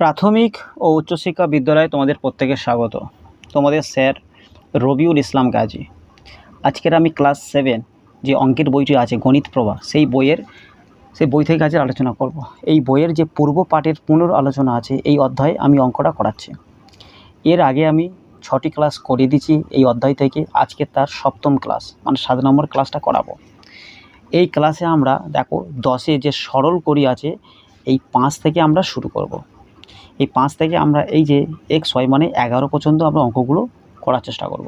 প্রাথমিক ও উচ্চশিক্ষা বিদ্যালয়ে তোমাদের প্রত্যেকের স্বাগত। তোমাদের স্যার রবিউল ইসলাম গাজী। আজকের আমি ক্লাস সেভেন যে অঙ্কের বইটি আছে, গণিত প্রভা সেই বইয়ের, সেই বই থেকে আজকে আলোচনা করব। এই বইয়ের যে পূর্ব পাঠের পুনর আলোচনা আছে, এই অধ্যায়ে আমি অঙ্কটা করাচ্ছি। এর আগে আমি ছটি ক্লাস করে দিয়েছি এই অধ্যায় থেকে। আজকে তার সপ্তম ক্লাস মানে সাত নম্বর ক্লাসটা করাবো। এই ক্লাসে আমরা দেখো দশে যে সরল করি আছে, এই পাঁচ থেকে আমরা শুরু করব। এই পাঁচ থেকে আমরা এই যে এক ছয় মানে এগারো পর্যন্ত আমরা অঙ্কগুলো করার চেষ্টা করব।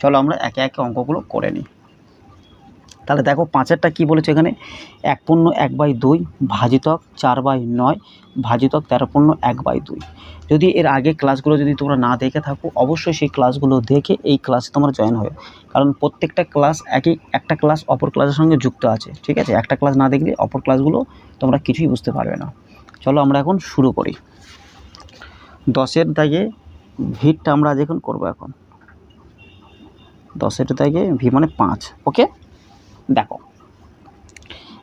চলো আমরা একে একে অঙ্কগুলো করে নিই। তাহলে দেখো পাঁচেরটা কি বলেছে এখানে? এক পূর্ণ এক বাই দুই ভাজিতক চার বাই নয় ভাজিতক তেরো পূর্ণ এক বাই দুই। যদি এর আগে ক্লাসগুলো যদি তোমরা না দেখে থাকো, অবশ্যই সেই ক্লাসগুলো দেখে এই ক্লাসে তোমরা জয়েন হবে কারণ প্রত্যেকটা ক্লাস একই, একটা ক্লাস অপর ক্লাসের সঙ্গে যুক্ত আছে, ঠিক আছে? একটা ক্লাস না দেখলে অপর ক্লাসগুলো তোমরা কিছুই বুঝতে পারবে না। চলো আমরা এখন শুরু করি। দশের দাগে ভিটটা আমরা আজ এখন করব এখন। দশের দাগে ভি মানে পাঁচ, ওকে? দেখো,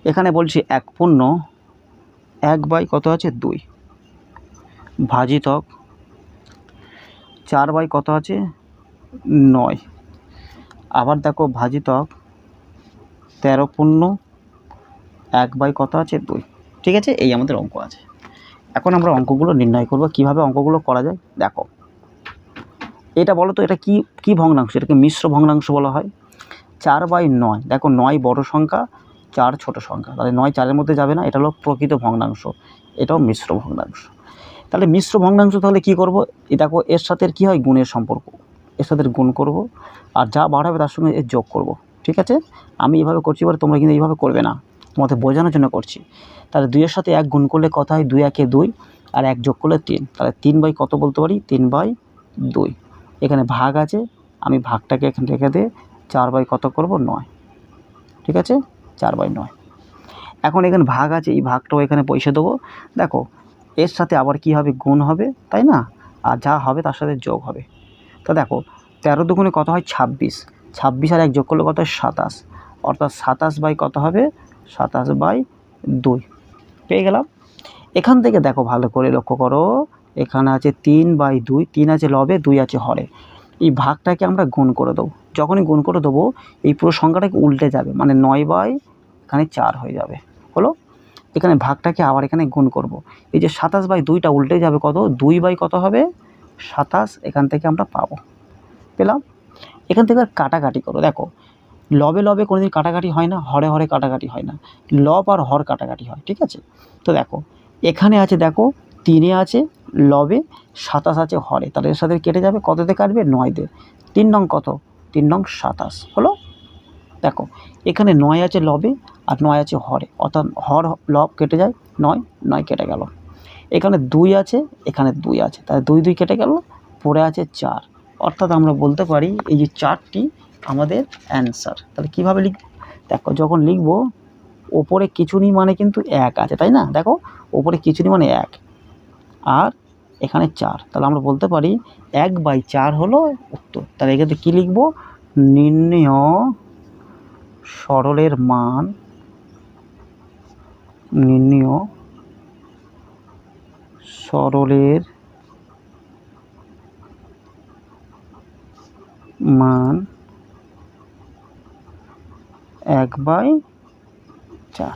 এখানে বলছি এক পূর্ণ, এক বাই কত আছে? দুই। ভাজিতক চার বাই কত আছে? নয়। আবার দেখো ভাজিতক তেরো পূর্ণ, এক বাই কত আছে? দুই। ঠিক আছে? এই আমাদের অঙ্ক আছে। এখন আমরা অঙ্কগুলো নির্ণয় করব, কীভাবে অঙ্কগুলো করা যায়, দেখো। এটা বলো তো, এটা কি কি ভগ্নাংশ? এটাকে মিশ্র ভগ্নাংশ বলা হয়। চার বাই নয়, দেখো নয় বড় সংখ্যা, চার ছোট সংখ্যা। তাহলে নয় চারের মধ্যে যাবে না, এটা হলো প্রকৃত ভগ্নাংশ, এটাও মিশ্র ভগ্নাংশ। তাহলে মিশ্র ভগ্নাংশ তাহলে কি করব? দেখো, এর সাথে কি হয়? গুণের সম্পর্ক। এর সাথে গুণ করব, আর যা বাড়াবে তার সঙ্গে এর যোগ করব, ঠিক আছে? আমি এভাবে করছি এবার তোমরা কিন্তু এইভাবে করবে না। তোমাদের বোঝানোর জন্য করছি। তাহলে দুইয়ের সাথে এক গুণ করলে কত হয়? দুই একে দুই আর এক যোগ করলে তিন। তাহলে তিন বাই কত বলতে পারি? তিন বাই দুই। এখানে ভাগ আছে। আমি ভাগটাকে এখানে রেখে দিয়ে চার বাই কত করব? নয়। ঠিক আছে? চার বাই নয়। এখন এখানে ভাগ আছে। এই ভাগটাও এখানে পয়সা দেবো। দেখো, এর সাথে আবার কি হবে? গুণ হবে, তাই না? আর যা হবে তার সাথে যোগ হবে। তো দেখো, তেরো দুগুণে কত হয়? ছাব্বিশ। ছাব্বিশ আর এক যোগ করলে কত হয়? সাতাশ। অর্থাৎ সাতাশ বাই কত হবে? সাতাশ বাই দুই। পেয়ে গেলাম। এখান থেকে দেখো ভালো করে লক্ষ্য করো। এখানে আছে তিন বাই দুই, তিন আছে লবে, দুই আছে হরে। এই ভাগটাকে আমরা গুণ করে দেবো। যখনই গুণ করে দেবো, এই পুরো সংখ্যাটাকে উল্টে যাবে? মানে নয় বাই এখানে চার হয়ে যাবে। হলো? এখানে ভাগটাকে আবার এখানে গুণ করব। এই যে সাতাশ বাই দুইটা উল্টে যাবে কত? দুই বাই কত হবে? সাতাশ এখান থেকে আমরা পাবো। পেলাম? এখান থেকে কাটাকাটি করো। দেখো লবে লবে কোনোদিন কাটাকাটি হয় না, হরে হরে কাটাকাটি হয় না। লব আর হর কাটাকাটি হয়, ঠিক আছে? তো দেখো, এখানে আছে দেখো, তিনে আছে লবে, সাতাশ আছে হরে। এর সাথে কেটে যাবে, কততে কাটবে? নয় দিয়ে তিন নং কত? তিন নং সাতাশ। হলো? দেখো, এখানে নয় আছে লবে আর নয় আছে হরে। অর্থাৎ হর, লব কেটে যায়, নয় নয় কেটে গেল। এখানে দুই আছে, এখানে দুই আছে। তাহলে দুই দুই কেটে গেল, পড়ে আছে চার। অর্থাৎ আমরা বলতে পারি, এই যে চারটি আমাদের অ্যান্সার তাহলে কীভাবে লিখ, দেখো যখন লিখব, ওপরে কিছুনি মানে কিন্তু এক আছে, তাই না? দেখো, ওপরে কিছুনি মানে এক। আর এখানে চার। তাহলে আমরা বলতে পারি এক বাই চার হলো উত্তর। তাহলে এক্ষেত্রে কী লিখব? নির্ণয় সরলের মান নির্ণয় সরলের মান এক বাই চার।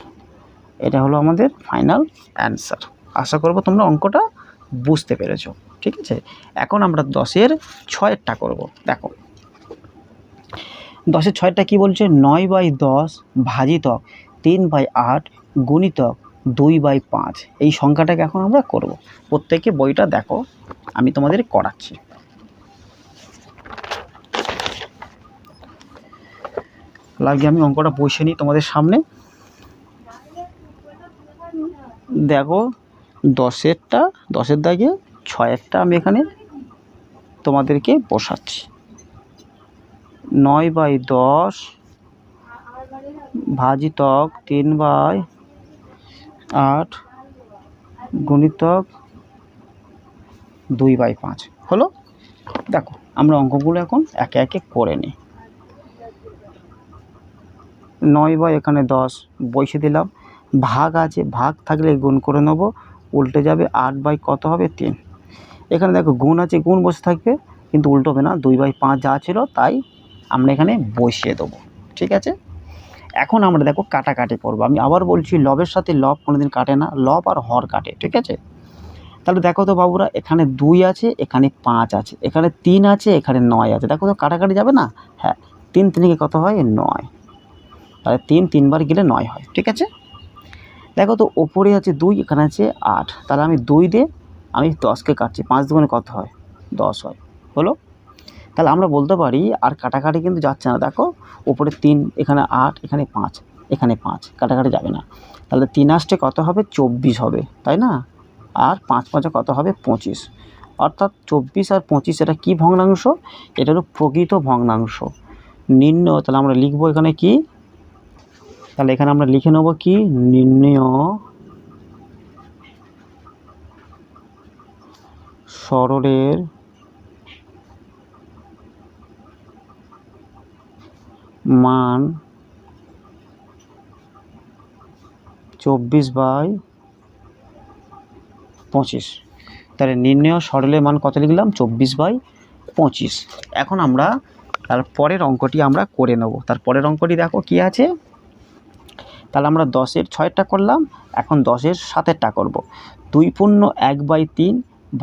এটা হলো আমাদের ফাইনাল অ্যান্সার আশা করব তোমরা অঙ্কটা বুঝতে পেরেছ, ঠিক আছে? এখন আমরা দশের ছয়েরটা করব। দেখো, দশের ছয়টা কি বলছে? নয় বাই দশ ভাজিতক তিন বাই আট গুণিতক দুই বাই পাঁচ। এই সংখ্যাটাকে এখন আমরা করব। প্রত্যেকে বইটা দেখো, আমি তোমাদের করাচ্ছি। লাগে আমি অঙ্কটা বসে নিই তোমাদের সামনে। দেখো, দশেরটা, দশের দাগে ছয়েরটা আমি এখানে তোমাদেরকে বসাচ্ছি। নয় বাই দশ ভাজিতক তিন বাই আট গুণিতক দুই বাই পাঁচ। হলো? দেখো, আমরা অঙ্কগুলো এখন একে একে করে নিই। নয় বাই এখানে দশ বসে দিলাম। ভাগ আছে, ভাগ থাকলে গুণ করে নেব, উল্টে যাবে আট বাই কত হবে? তিন। এখানে দেখো গুণ আছে, গুণ বসে থাকবে, কিন্তু উল্টো হবে না, দুই বাই পাঁচ যা ছিল তাই আমরা এখানে বসিয়ে দেবো, ঠিক আছে? এখন আমরা দেখো কাটাকাটি করব। আমি আবার বলছি, লবের সাথে লব কোনোদিন কাটে না, লব আর হর কাটে, ঠিক আছে? তাহলে দেখো তো বাবুরা, এখানে দুই আছে, এখানে পাঁচ আছে, এখানে তিন আছে, এখানে নয় আছে। দেখো তো কাটাকাটি যাবে না? হ্যাঁ তিন তিনকে কত হয়? নয়। তাহলে তিন, তিনবার গেলে নয় হয়, ঠিক আছে? দেখো তো ওপরে আছে দুই, এখানে আছে আট। তাহলে আমি দুই দিয়ে আমি দশকে কাটছি, পাঁচ দুগুণে কত হয়? দশ হয়। হলো? তাহলে আমরা বলতে পারি, আর কাটাকাটি কিন্তু যাচ্ছে না। দেখো, ওপরে তিন, এখানে আট, এখানে পাঁচ এখানে পাঁচ, কাটাকাটি যাবে না। তাহলে তিন আসতে কত হবে? চব্বিশ হবে, তাই না? আর পাঁচ পাঁচে কত হবে? পঁচিশ। অর্থাৎ চব্বিশ আর পঁচিশ এটা কী ভগ্নাংশ? এটা হলো প্রকৃত ভগ্নাংশ। নির্ণয় তাহলে আমরা লিখব এখানে কি? তাহলে এখানে আমরা লিখে নেব কি? নির্ণয় সরলের মান চব্বিশ বাই পঁচিশ। তাহলে নির্ণয় সরলের মান কত লিখলাম? চব্বিশ বাই পঁচিশ। এখন আমরা তার পরের অঙ্কটি আমরা করে নেব। তার পরের অঙ্কটি দেখো কি আছে? তাহলে আমরা দশের ছয়েরটা করলাম, এখন দশের সাতেরটা করব। দুই পূর্ণ এক বাই তিন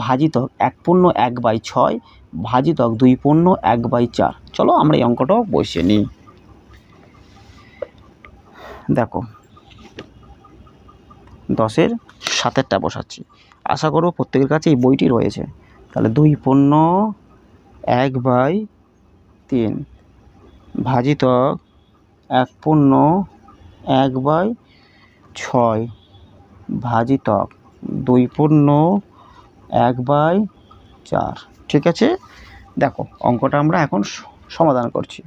ভাজিতক এক পূর্ণ এক বাই ছয় ভাজিতক দুই পূর্ণ এক বাই চার। চলো আমরা এই অঙ্কটাও বসিয়ে নিই। দেখো, দশের সাতেরটা বসাচ্ছি। আশা করব প্রত্যেকের কাছে এই বইটি রয়েছে। তাহলে দুই পূর্ণ এক বাই তিন ভাজিতক এক পূর্ণ এক বাই ছয় ভাজিতক দুই পূর্ণ এক বাই চার। ঠিক আছে? দেখো, অঙ্কটা আমরা এখন সমাধান করছি।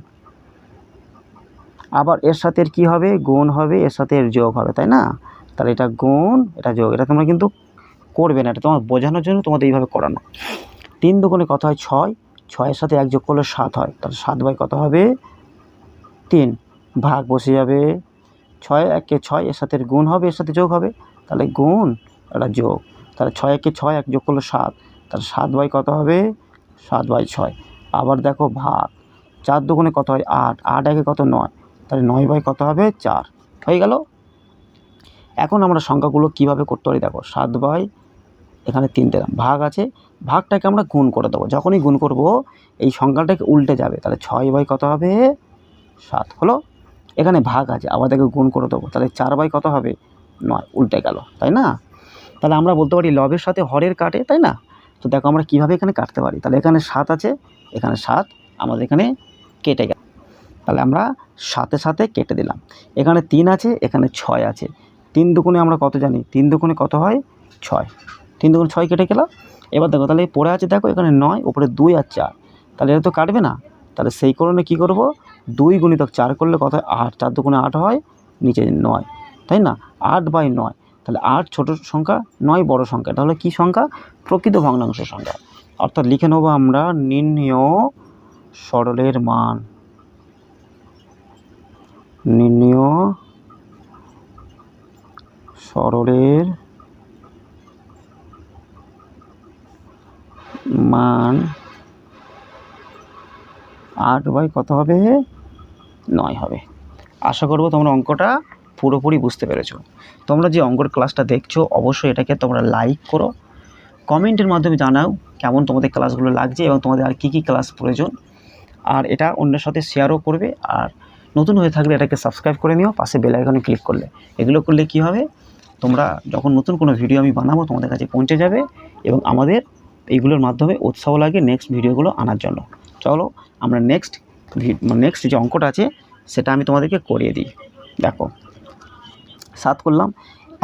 আবার এর সাথে কী হবে? গুণ হবে, এর সাথে এর যোগ হবে, তাই না? তাহলে এটা গুণ, এটা যোগ, এটা তোমরা কিন্তু করবে না, এটা তোমার বোঝানোর জন্য তোমাদের এইভাবে করানো। তিন দুগুণে কত হয়? ছয়। ছয়ের সাথে এক যোগ করলে সাত হয়, তাহলে সাত বাই কত হবে? তিন। ভাগ বসে যাবে ছয় একে ছয় এর সাথে গুণ হবে, এর সাথে যোগ হবে। তাহলে গুণ এটা যোগ। তাহলে ছয় একে ছয় এক যোগ করলে সাত। তাহলে সাত বাই কত হবে? সাত বাই ছয়। আবার দেখো ভাগ। চার দুগুণে কত হয়? আট। আট একে কত? নয়। তাহলে নয় বাই কত হবে? চার। হয়ে গেল? এখন আমরা সংখ্যাগুলো কীভাবে করতে পারি? দেখো, সাত বাই এখানে তিন দিলাম। ভাগ আছে। ভাগটাকে আমরা গুণ করে দেবো। যখনই গুণ করব, এই সংখ্যাটাকে উল্টে যাবে। তাহলে ছয় বাই কত হবে? সাত। হলো? এখানে ভাগ আছে আবার দেখে গুণ করে দেবো। তাহলে চার বাই কত হবে? নয়, উল্টে গেল, তাই না? তাহলে আমরা বলতে পারি লবের সাথে হরের কাটে, তাই না? তো দেখো আমরা কীভাবে এখানে কাটতে পারি। তাহলে এখানে সাত আছে, এখানে সাত, আমাদের এখানে কেটে গেল। তাহলে আমরা সাথে সাথে কেটে দিলাম। এখানে তিন আছে, এখানে ছয় আছে। তিন দুগুণে আমরা কত জানি? তিন দুগুণে কত হয়? ছয়। তিন দুগুণে ছয় কেটে গেল। এবার দেখো, তাহলে পড়ে আছে দেখো, এখানে নয়, উপরে দুই আর চার। তাহলে এটা তো কাটবে না। তাহলে সেই কারণে কী করব? দুই গুণিতক চার করলে কত হয়? আট। চার দুগুণে আট হয়, নিচে নয়। তাই না? আট বাই নয়। তাহলে আট ছোট সংখ্যা, নয় বড় সংখ্যা। তাহলে কী সংখ্যা? প্রকৃত ভগ্নাংশ সংখ্যা। অর্থাৎ লিখে নেব আমরা নির্ণয় সরলের মান। নির্ণয় সরলের মান আট বাই কত হবে? নয় হবে। আশা করব তোমরা অঙ্কটা পুরোপুরি বুঝতে পেরেছ। তোমরা যে অঙ্কর ক্লাসটা দেখছ, অবশ্যই এটাকে তোমরা লাইক করো। কমেন্টের মাধ্যমে জানাও কেমন তোমাদের ক্লাসগুলো লাগছে এবং তোমাদের আর কী কী ক্লাস প্রয়োজন। আর এটা অন্যের সাথে শেয়ারও করবে। আর নতুন হয়ে থাকলে এটাকে সাবস্ক্রাইব করে নিও, পাশে বেল আইকনে ক্লিক করলে। এগুলো করলে কি হবে? তোমরা যখন নতুন কোনো ভিডিও আমি বানাবো, তোমাদের কাছে পৌঁছে যাবে এবং আমাদের এইগুলোর মাধ্যমে উৎসাহ লাগে নেক্সট ভিডিওগুলো আনার জন্য। চলো, আমরা নেক্সট নেক্সট যে অঙ্কটা আছে, সেটা আমি তোমাদেরকে করিয়ে দিই। দেখো, সাত করলাম।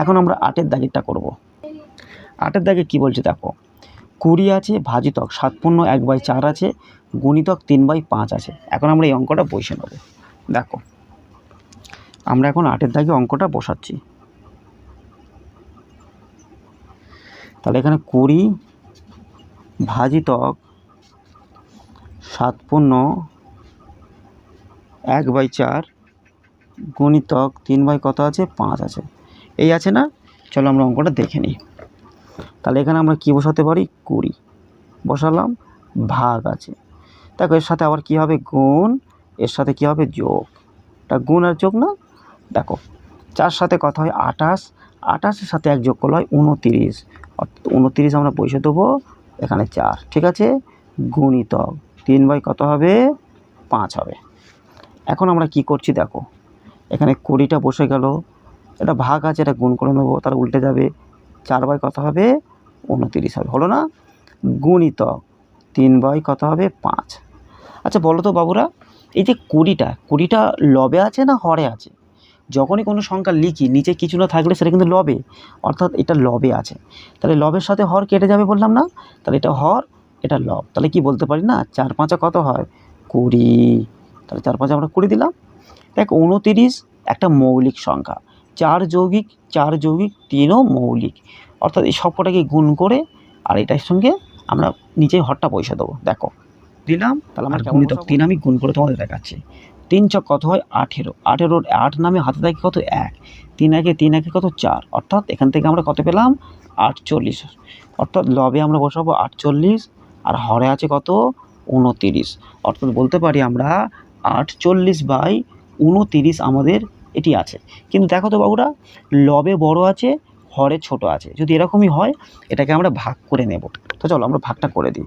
এখন আমরা আটের দাগেরটা করব। আটের দাগে কি বলছে দেখো, কুড়ি আছে, ভাজিতক সাত পূর্ণ, এক বাই চার আছে, গুণিতক তিন বাই পাঁচ আছে। এখন আমরা এই অঙ্কটা বসে নেব। দেখো, আমরা এখন আটের দাগে অঙ্কটা বসাচ্ছি। তাহলে এখানে কুড়ি, ভাজিতক সাত পূর্ণ এক বাই চার গুণিতক তিন বাই কত আছে? পাঁচ আছে। এই আছে না? চলো আমরা অঙ্কটা দেখে নিই। তাহলে এখানে আমরা কী বসাতে পারি? কুড়ি। বসালাম, ভাগ আছে। দেখো, এর সাথে আবার কী হবে? গুণ, এর সাথে কী হবে? যোগ। এটা গুণ আর যোগ না? দেখো, চার সাথে কথা হয়? আঠাশ। আঠাশের সাথে এক যোগ করলে হয় উনতিরিশ। অর্থাৎ উনতিরিশ আমরা বসে দেবো এখানে চার। ঠিক আছে? গুণিতক তিন বাই কত হবে? পাঁচ হবে। এখন আমরা কি করছি দেখো। এখানে কুড়িটা বসে গেল। এটা ভাগ আছে, এটা গুণ করে নেব তার উল্টে যাবে চার বাই কত হবে? উনতিরিশ হবে, হলো না? গুণিতক তিন বাই কত হবে? পাঁচ। আচ্ছা বলো তো বাবুরা, এই যে কুড়িটা কুড়িটা লবে আছে না হরে আছে? যখনই কোনো সংখ্যা লিখি, নিচে কিছু না থাকলে সেটা কিন্তু লবে, অর্থাৎ এটা লবে আছে। তাহলে লবের সাথে হর কেটে যাবে বললাম না? তাহলে এটা হর, এটা লব। তাহলে কি বলতে পারি না? চার পাঁচা কত হয়? কুড়ি। তাহলে চার পাঁচ আমরা করে দিলাম। দেখ উনতিরিশ একটা মৌলিক সংখ্যা। চার যৌগিক চার যৌগিক তিনও মৌলিক। অর্থাৎ এই সবকটাকে গুণ করে আর এটার সঙ্গে আমরা নিচে হরটা পয়সা দেবো। দেখো দিলাম তাহলে আমার গুণিতক তিন আমি গুণ করে তোমাদের দেখাচ্ছি। তিন ছক কত হয়? আঠেরো। আঠেরোর আট নামে হাতে থাকে কত? এক। তিন একে তিন একে কত? চার। অর্থাৎ এখান থেকে আমরা কত পেলাম? আটচল্লিশ। অর্থাৎ লবে আমরা বসাবো আটচল্লিশ আর হরে আছে কত? উনতিরিশ। অর্থাৎ বলতে পারি আমরা আটচল্লিশ বাই উনতিরিশ আমাদের এটি আছে। কিন্তু দেখো তো বাবুরা, লবে বড় আছে, হরে ছোট আছে। যদি এরকমই হয়, এটাকে আমরা ভাগ করে নেব। তো চলো আমরা ভাগটা করে দিই।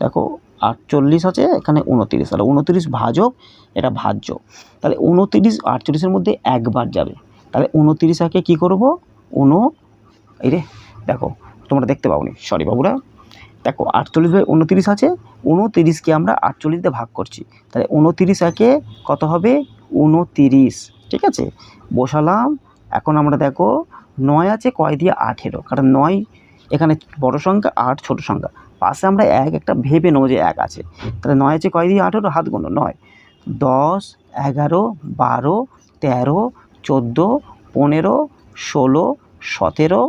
দেখো, আটচল্লিশ আছে, এখানে উনতিরিশ। তাহলে উনতিরিশ ভাজক, এটা ভাজ্য। তাহলে উনতিরিশ, আটচল্লিশের মধ্যে একবার যাবে। তাহলে উনতিরিশ একে কী করব? উনো, এই রে, দেখো, তোমরা দেখতে পাওনি। সরি বাবুরা। দেখো, আটচল্লিশ বাই উনতিরিশ আছে, উনতিরিশকে আমরা আটচল্লিশ দিয়ে ভাগ করছি। তাহলে উনতিরিশ একে কত হবে? উনতিরিশ, ঠিক আছে? বসালাম, এখন আমরা দেখো, নয় আছে কয় দিয়ে আঠেরো, কারণ নয় এখানে বড় সংখ্যা, আট ছোট সংখ্যা। পাশে আমরা এক, একটা ভেবে নেব যে এক আছে। তাহলে নয় আছে কয় দিয়ে আঠেরো, হাত গুণ নয়। দশ, এগারো, বারো, তেরো, চোদ্দ, পনেরো, ষোলো, সতেরো,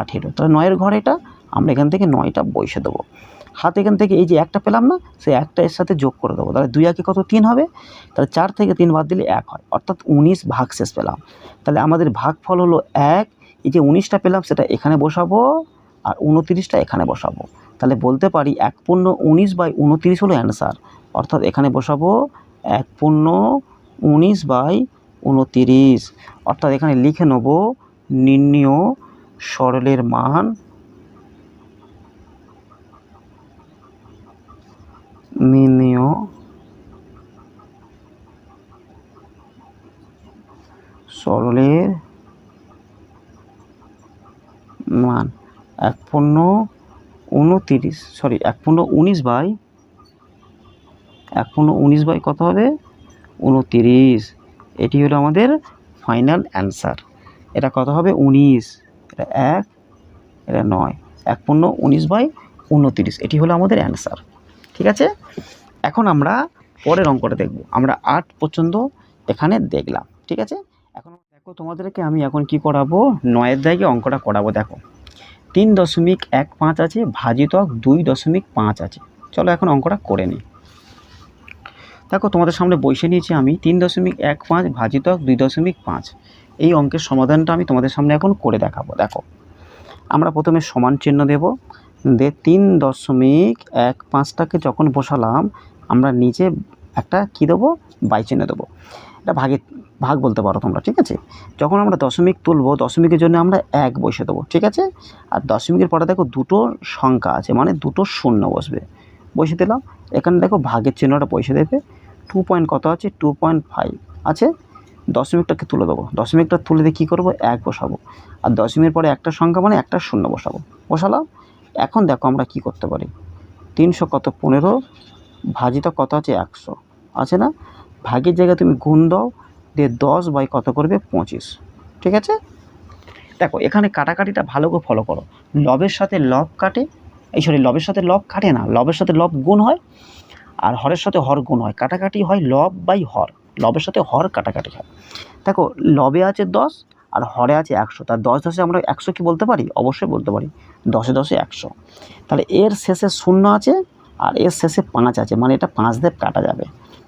আঠেরো। তাহলে নয়ের ঘর এটা আমরা এখান থেকে নয়টা বসে দেবো। হাত এখান থেকে এই যে একটা পেলাম না সেই একটা এর সাথে যোগ করে দেবো। তাহলে দুই একে কত? তিন হবে। তাহলে চার থেকে তিন বাদ দিলে এক হয়। অর্থাৎ উনিশ ভাগ শেষ পেলাম। তাহলে আমাদের ভাগফল হলো এক। এই যে উনিশটা পেলাম, সেটা এখানে বসাবো আর উনতিরিশটা এখানে বসাবো। তাহলে বলতে পারি এক পূর্ণ উনিশ বাই উনতিরিশ হলো অ্যান্সার। অর্থাৎ এখানে বসাবো এক পূর্ণ উনিশ বাই উনতিরিশ। অর্থাৎ এখানে লিখে নেব নির্ণীয় সরলের মান নির্ণীয় সরলের মান এক পূর্ণ উনতিরিশ সরি এক পূর্ণ উনিশ বাই, এক পূর্ণ উনিশ বাই কত হবে? উনতিরিশ। এটি হলো আমাদের ফাইনাল অ্যান্সার এটা কত হবে? উনিশ। এটা এক, এটা নয়। এক পূর্ণ উনিশ বাই উনতিরিশ। এটি হলো আমাদের অ্যান্সার ঠিক আছে? এখন আমরা পরের অঙ্কটা দেখব। আমরা আট পর্যন্ত এখানে দেখলাম, ঠিক আছে? এখন দেখো তোমাদেরকে আমি এখন কি করাবো? নয়ের দাগে অঙ্কটা করাবো, দেখো। তিন দশমিক এক পাঁচ আছে ভাজিতক দুই দশমিক পাঁচ আছে। চলো এখন অঙ্কটা করে নিই। দেখো, তোমাদের সামনে বসে নিয়েছি আমি। তিন দশমিক এক পাঁচ ভাজিতক দুই দশমিক পাঁচ। এই অঙ্কের সমাধানটা আমি তোমাদের সামনে এখন করে দেখাবো, দেখো। আমরা প্রথমে সমান চিহ্ন দেব। দে তিন দশমিক এক পাঁচটাকে যখন বসালাম, আমরা নিচে একটা কী দেবো? বাই দেবো। এটা ভাগে, ভাগ বলতে পারো তোমরা, ঠিক আছে? যখন আমরা দশমিক তুলবো, দশমিকের জন্য আমরা এক বসে দেবো, ঠিক আছে? আর দশমিকের পরে দেখো দুটো সংখ্যা আছে মানে দুটো শূন্য বসবে। বসে দিলাম। এখানে দেখো ভাগের চিহ্নটা বসে দেবে। টু পয়েন্ট কত আছে? Two point five. আছে? দশমিকটাকে তুলে দেবো। দশমিকটা তুলে দিয়ে কী করব? এক বসাবো। আর দশমিকের পরে একটা সংখ্যা মানে একটা শূন্য বসাবো। বসালাম। এখন দেখো আমরা কি করতে পারি? তিনশো কত? পনেরো। ভাজিটা কত আছে? একশো। আছে না? ভাগের জায়গায় তুমি গুণ দাও, দিয়ে দশ বাই কত করবে? পঁচিশ। ঠিক আছে? দেখো, এখানে কাটাকাটিটা ভালো করে ফলো করো। লবের সাথে লব কাটে, এই সরি লবের সাথে লব কাটে না, লবের সাথে লব গুণ হয়, আর হরের সাথে হর গুণ হয়। কাটাকাটি হয় লব বাই হর। লবের সাথে হর কাটাকাটি হয়। দেখো, লবে আছে দশ আর হরে আছে একশো। তার দশ দশে আমরা একশো কি বলতে পারি? অবশ্যই বলতে পারি। দশে দশে একশো। তাহলে এর শেষে শূন্য আছে আর এর শেষে পাঁচ আছে মানে এটা পাঁচ দেব কাটা যাবে।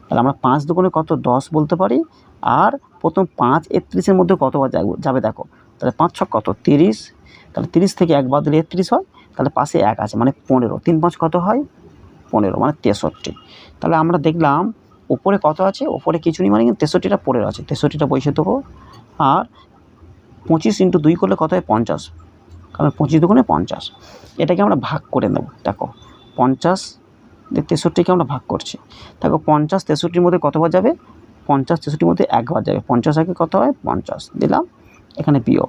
তাহলে আমরা পাঁচ দুগুণে কত? দশ বলতে পারি। আর প্রথম পাঁচ একত্রিশের মধ্যে কতবার যাবে দেখো। তাহলে পাঁচ ছক কত? তিরিশ। তাহলে তিরিশ থেকে এক বাদ দিলে একত্রিশ হয়। তাহলে পাশে এক আছে মানে পনেরো। তিন পাঁচ কত হয়? পনেরো মানে তেষট্টি। তাহলে আমরা দেখলাম, ওপরে কত আছে? ওপরে কিছু নেই মানে তেষট্টিটা পড়ে আছে। তেষট্টিটা বসে দেবো। আর পঁচিশ ইন্টু দুই করলে কত হয়? পঞ্চাশ। কারণ পঁচিশ দুগুণে পঞ্চাশ। এটাকে আমরা ভাগ করে নেব, দেখো। পঞ্চাশ তেষট্টিকে আমরা ভাগ করছি। দেখো, পঞ্চাশ তেষট্টির মধ্যে কতবার যাবে? পঞ্চাশ তেষট্টির মধ্যে একবার যাবে। পঞ্চাশ আগে কত হয়? পঞ্চাশ। দিলাম, এখানে পিও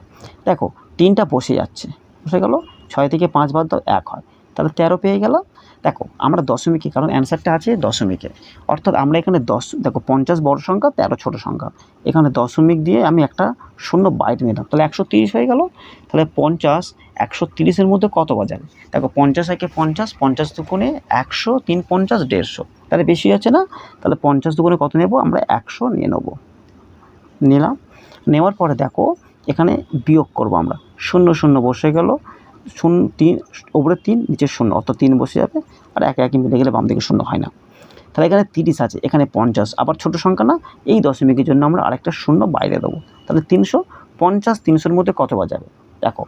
দেখো, তিনটা বসে যাচ্ছে। বসে গেল। ছয় থেকে পাঁচ বাদ দাও, এক হয়। তাহলে তেরো পেয়ে গেল দেখো, আমরা দশমিকে, কারণ অ্যান্সারটা আছে দশমিকে। অর্থাৎ আমরা এখানে দশ, দেখো পঞ্চাশ বড় সংখ্যা, তেরো ছোটো সংখ্যা। এখানে দশমিক দিয়ে আমি একটা শূন্য বাইরে নিলাম। তাহলে একশো তিরিশ হয়ে গেল। তাহলে পঞ্চাশ, একশো তিরিশের মধ্যে কত বাজাবে? দেখো পঞ্চাশ একে পঞ্চাশ পঞ্চাশ দুগুণে একশো, তিন পঞ্চাশ, দেড়শো। তাহলে বেশি যাচ্ছে না? তাহলে পঞ্চাশ দুগুণে কত নেব? আমরা একশো নিয়ে নেব। নিলাম। নেওয়ার পরে দেখো, এখানে বিয়োগ করব আমরা। শূন্য শূন্য বসে গেল। শূন্য তিন, ওপরে তিন, নিচে শূন্য, অর্থাৎ তিন বসে যাবে, আর এক একই মিলে গেলে বাম দিকে শূন্য হয় না। তাহলে এখানে তিরিশ আছে, এখানে পঞ্চাশ, আবার ছোটো সংখ্যা না, এই দশমিকের জন্য আমরা আরেকটা শূন্য বাইরে দেবো। তাহলে তিনশো পঞ্চাশ তিনশোর মধ্যে কতবার যাবে? দেখো,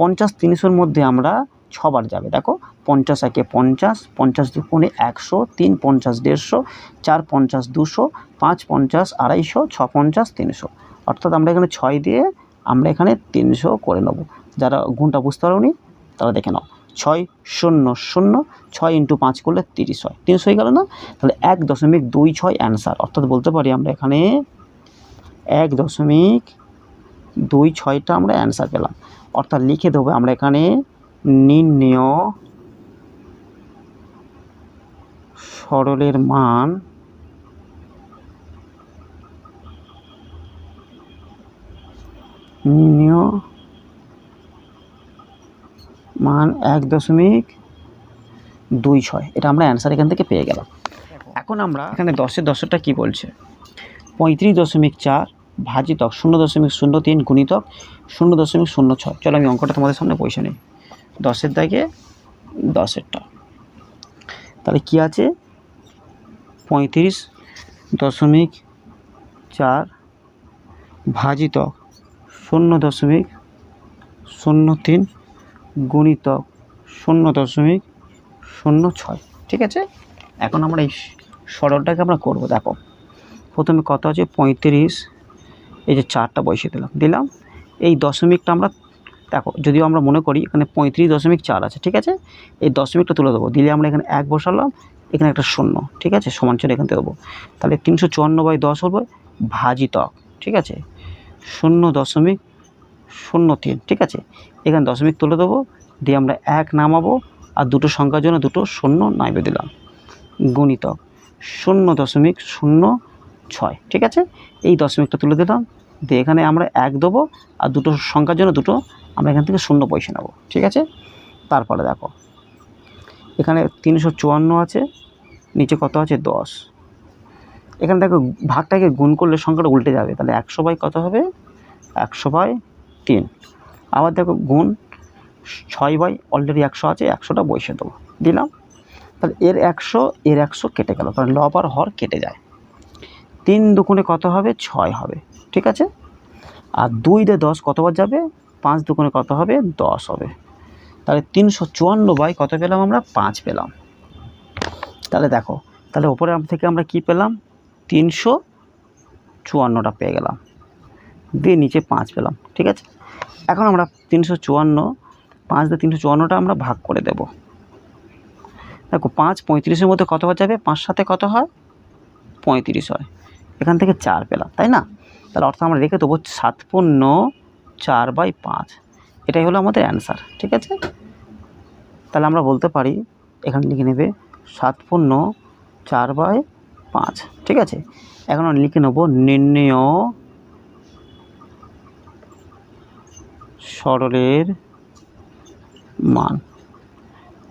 পঞ্চাশ তিনশোর মধ্যে আমরা ছবার যাবে, দেখো, পঞ্চাশ একে পঞ্চাশ পঞ্চাশ দুগুণে একশো, তিন পঞ্চাশ দেড়শো, চার পঞ্চাশ দুশো, পাঁচ পঞ্চাশ আড়াইশো, ছ পঞ্চাশ তিনশো। অর্থাৎ আমরা এখানে ছয় দিয়ে আমরা এখানে তিনশো করে নেব। যারা গুণটা বুঝতে পারোনি, তারা দেখে নাও। ছয় শূন্য শূন্য, ছয় ইন্টু পাঁচ করলে তিরিশ হয়। তিরিশ হয়ে গেল না? তাহলে এক দশমিক দুই ছয় অ্যান্সার অর্থাৎ বলতে পারি আমরা এখানে এক দশমিক দুই ছয়টা আমরা অ্যান্সার পেলাম। অর্থাৎ লিখে দেবো আমরা এখানে নির্ণেয় সরলের মান নির্ণেয় মান এক দশমিক দুই ছয়। এটা আমরা অ্যান্সার এখান থেকে পেয়ে গেলাম। এখন আমরা এখানে দশের দশেরটা কী বলছে? পঁয়ত্রিশ দশমিক চার ভাজিতক শূন্য দশমিক শূন্য তিন গুণিতক শূন্য দশমিক শূন্য ছয়। চলো আমি অঙ্কটা তোমাদের সামনে পয়সা নিই। দশের দাগে দশেরটা। তাহলে কী আছে? পঁয়ত্রিশ দশমিক চার ভাজিতক শূন্য দশমিক শূন্য তিন গুণিতক শূন্য দশমিক শূন্য ছয়। ঠিক আছে? এখন আমরা এই সরলটাকে আমরা করব, দেখো। প্রথমে কত আছে? পঁয়ত্রিশ। এই যে চারটা বসিয়ে দিলাম দিলাম। এই দশমিকটা আমরা, দেখো, যদিও আমরা মনে করি এখানে পঁয়ত্রিশ দশমিক চার আছে, ঠিক আছে? এই দশমিকটা তুলে দেবো। দিলে আমরা এখানে এক বসালাম, এখানে একটা শূন্য, ঠিক আছে? সমান চিহ্ন এখান থেকে দেবো। তাহলে তিনশো চুয়ান্ন বাই দশ হবে ভাজিতক, ঠিক আছে? শূন্য দশমিক শূন্য তিন, ঠিক আছে? এখানে দশমিক তুলে দেবো, দিয়ে আমরা এক নামাবো, আর দুটো সংখ্যার জন্য দুটো শূন্য নাইবে দিলাম। গুণিতক, শূন্য দশমিক শূন্য ছয়, ঠিক আছে? এই দশমিকটা তুলে দিলাম, দিয়ে এখানে আমরা এক দেবো, আর দুটো সংখ্যার জন্য দুটো আমরা এখান থেকে শূন্য পয়সা নেব, ঠিক আছে? তারপরে দেখো, এখানে তিনশো চুয়ান্ন আছে, নিচে কত আছে? দশ। এখানে দেখো, ভাগটাকে গুণ করলে সংখ্যাটা উল্টে যাবে, তাহলে একশো বাই কত হবে? একশো বাই তিন। আবার দেখো গুণ ছয় বাই অলরেডি একশো আছে, একশোটা বসে দেবো। দিলাম। তাহলে এর একশো এর একশো কেটে গেল। কারণ লব আর হর কেটে যায়। তিন দুগুণে কত হবে? ছয় হবে। ঠিক আছে? আর দুই দিয়ে দশ কতবার যাবে? পাঁচ দুগুণে কত হবে? দশ হবে। তাহলে তিনশো চুয়ান্ন বাই কত পেলাম আমরা? পাঁচ পেলাম। তাহলে দেখো, তাহলে ওপরে থেকে আমরা কি পেলাম? তিনশো চুয়ান্নটা পেয়ে গেলাম। দিয়ে নিচে পাঁচ পেলাম, ঠিক আছে? এখন আমরা তিনশো চুয়ান্ন, পাঁচ দিয়ে তিনশো চুয়ান্নটা আমরা ভাগ করে দেব। দেখো, পাঁচ পঁয়ত্রিশের মধ্যে কত যাবে? পাঁচ সাথে কত হয়? পঁয়ত্রিশ হয়। এখান থেকে চার পেলাম, তাই না? তাহলে অর্থাৎ আমরা রেখে দেবো সাত পূর্ণ চার বাই পাঁচ। এটাই হলো আমাদের অ্যান্সার, ঠিক আছে? তাহলে আমরা বলতে পারি, এখানে লিখে নেবে সাত পূর্ণ চার বাই পাঁচ, ঠিক আছে? এখন লিখে নেব নির্ণেয় সরলের মান।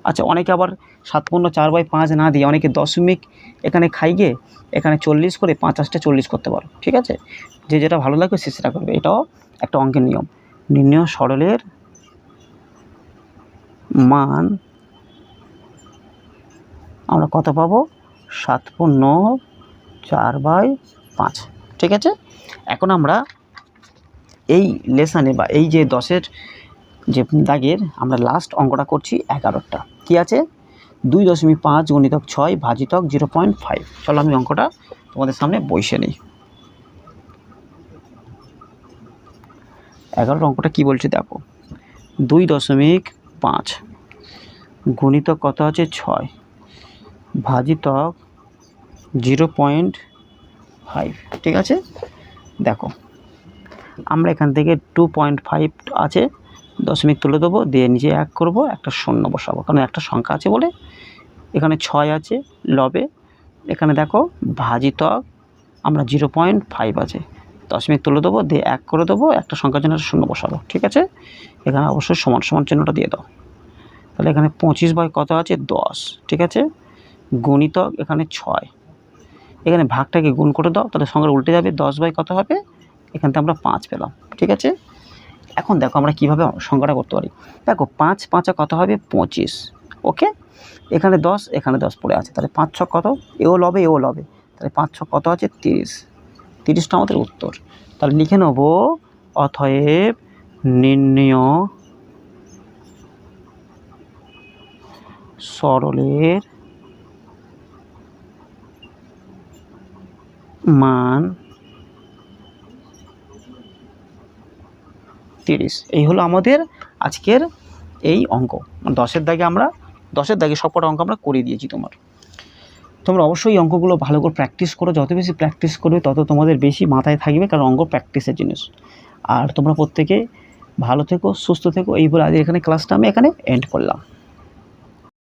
আচ্ছা অনেকে আবার সাত পূর্ণ চার বাই পাঁচ না দিয়ে অনেকে দশমিক এখানে খাই গিয়ে এখানে চল্লিশ করে পাঁচাশটা চল্লিশ করতে পারো, ঠিক আছে? যে যেটা ভালো লাগবে সে সেটা করবে। এটাও একটা অঙ্কের নিয়ম। নির্ণয় সরলের মান আমরা কত পাবো? সাত পূর্ণ চার বাই পাঁচ, ঠিক আছে? এখন আমরা এই লেসানে বা এই যে দশের যে দাগের আমরা লাস্ট অঙ্কটা করছি এগারোটা। কী আছে? দুই দশমিক পাঁচ গণিতক ছয় ভাজিতক জিরো পয়েন্ট ফাইভ চলো আমি অঙ্কটা তোমাদের সামনে বসে নিই। এগারোর অঙ্কটা কী বলছে দেখো? দুই দশমিক পাঁচ গণিতক কত আছে? ছয় ভাজিতক জিরো পয়েন্ট ফাইভ ঠিক আছে? দেখো আমরা এখান থেকে টু পয়েন্ট ফাইভ আছে, দশমিক তুলে দেবো, দিয়ে নিচে এক করব, একটা শূন্য বসাবো। কারণ একটা সংখ্যা আছে বলে এখানে ছয় আছে, লবে। এখানে দেখো ভাজিতক আমরা জিরো পয়েন্ট ফাইভ আছে। দশমিক তুলে দেবো, দিয়ে এক করে দেবো, একটা সংখ্যার জন্য শূন্য বসাবো, ঠিক আছে? এখানে অবশ্যই সমান সমান চিহ্নটা দিয়ে দাও। তাহলে এখানে পঁচিশ বাই কত আছে? দশ, ঠিক আছে? গণিতক এখানে ছয়। এখানে ভাগটাকে গুণ করে দাও, তাহলে সংখ্যা উল্টে যাবে, দশ বাই কত হবে? এখান থেকে আমরা পাঁচ পেলাম, ঠিক আছে? এখন দেখো আমরা কীভাবে সংখ্যাটা করতে পারি। দেখো পাঁচ, পাঁচা কত হবে? পঁচিশ, ওকে? এখানে দশ এখানে দশ পড়ে আছে। তাহলে পাঁচ ছ কত? এও লবে এও লবে। তাহলে পাঁচ ছ কত আছে? তিরিশ। তিরিশটা আমাদের উত্তর। তাহলে লিখে নেব অথয়েব নির্ণয় সরলের মান তিরিশ। এই হলো আমাদের আজকের এই অঙ্ক। মানে দশের দাগে আমরা, দশের দাগে সবকটা অঙ্ক আমরা করে দিয়েছি তোমার। তোমরা অবশ্যই অঙ্কগুলো ভালো করে প্র্যাকটিস করো। যত বেশি প্র্যাকটিস করবে, তত তোমাদের বেশি মাথায় থাকবে, কারণ অঙ্ক প্র্যাকটিসের জিনিস। আর তোমরা প্রত্যেকে ভালো থেকো, সুস্থ থেকো। এই বলে আজ এখানে ক্লাসটা আমি এখানে এন্ড করলাম।